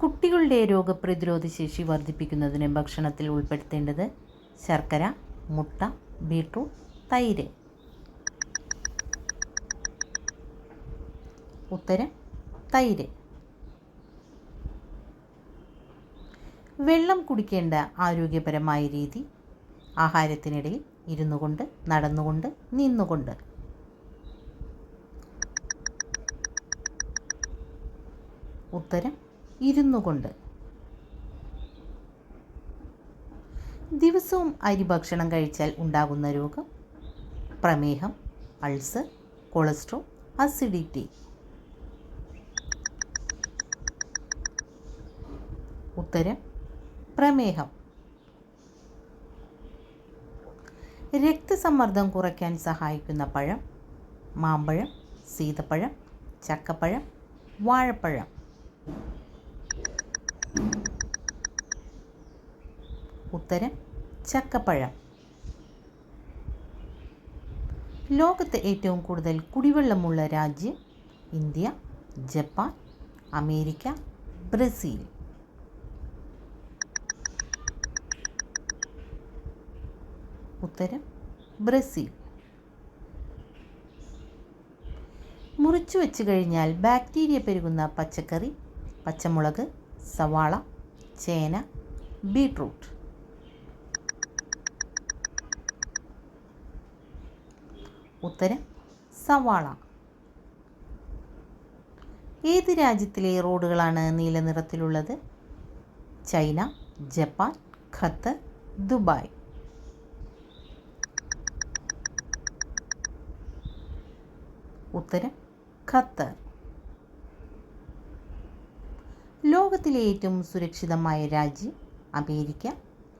കുട്ടികളുടെ രോഗപ്രതിരോധ ശേഷി വർദ്ധിപ്പിക്കുന്നതിന് ഭക്ഷണത്തിൽ ഉൾപ്പെടുത്തേണ്ടത് ശർക്കര മുട്ട ബീട്രൂട്ട് തൈര്. ഉത്തരം തൈര്. വെള്ളം കുടിക്കേണ്ട ആരോഗ്യപരമായ രീതി ആഹാരത്തിനിടയിൽ ഇരുന്നു കൊണ്ട് നടന്നുകൊണ്ട് നിന്നുകൊണ്ട്. ഉത്തരം ഇരുന്നു കൊണ്ട്. ദിവസവും അരി ഭക്ഷണം കഴിച്ചാൽ ഉണ്ടാകുന്ന രോഗം പ്രമേഹം അൾസർ കൊളസ്ട്രോൾ അസിഡിറ്റി. ഉത്തരം പ്രമേഹം. രക്തസമ്മർദ്ദം കുറയ്ക്കാൻ സഹായിക്കുന്ന പഴം മാമ്പഴം സീതപ്പഴം ചക്കപ്പഴം വാഴപ്പഴം. ഉത്തരം ചക്കപ്പഴം. ലോകത്ത് ഏറ്റവും കൂടുതൽ കുടിവെള്ളമുള്ള രാജ്യം ഇന്ത്യ ജപ്പാൻ അമേരിക്ക ബ്രസീൽ. ഉത്തരം ബ്രസീൽ. മുറിച്ചു വെച്ച് കഴിഞ്ഞാൽ ബാക്ടീരിയ പെരുകുന്ന പച്ചക്കറി പച്ചമുളക് സവാള ചേന ബീട്രൂട്ട്. ഉത്തരം സവാള. ഏത് രാജ്യത്തിലെ റോഡുകളാണ് നീല നിറത്തിലുള്ളത്? China Japan Qatar Dubai. ഉത്തരം ഖത്തർ. ലോകത്തിലെ ഏറ്റവും സുരക്ഷിതമായ രാജ്യം അമേരിക്ക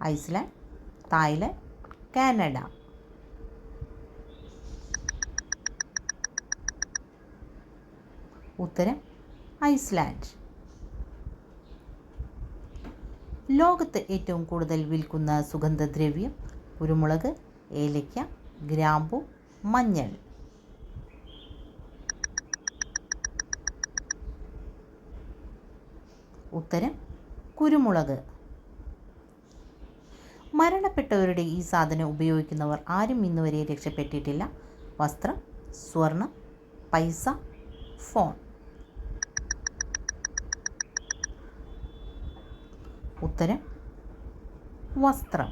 ഐസ്ലാൻഡ് തായ്ലൻഡ് കാനഡ. ഉത്തരം ഐസ്ലാൻഡ്. ലോകത്ത് ഏറ്റവും കൂടുതൽ വിൽക്കുന്ന സുഗന്ധദ്രവ്യം കുരുമുളക് ഏലയ്ക്ക ഗ്രാമ്പു മഞ്ഞൾ. ഉത്തരം കുരുമുളക്. മരണപ്പെട്ടവരുടെ ഈ സാധനം ഉപയോഗിക്കുന്നവർ ആരും ഇന്നുവരെ രക്ഷപ്പെട്ടിട്ടില്ല. വസ്ത്രം സ്വർണം പൈസ ഫോൺ. ഉത്തരം വസ്ത്രം.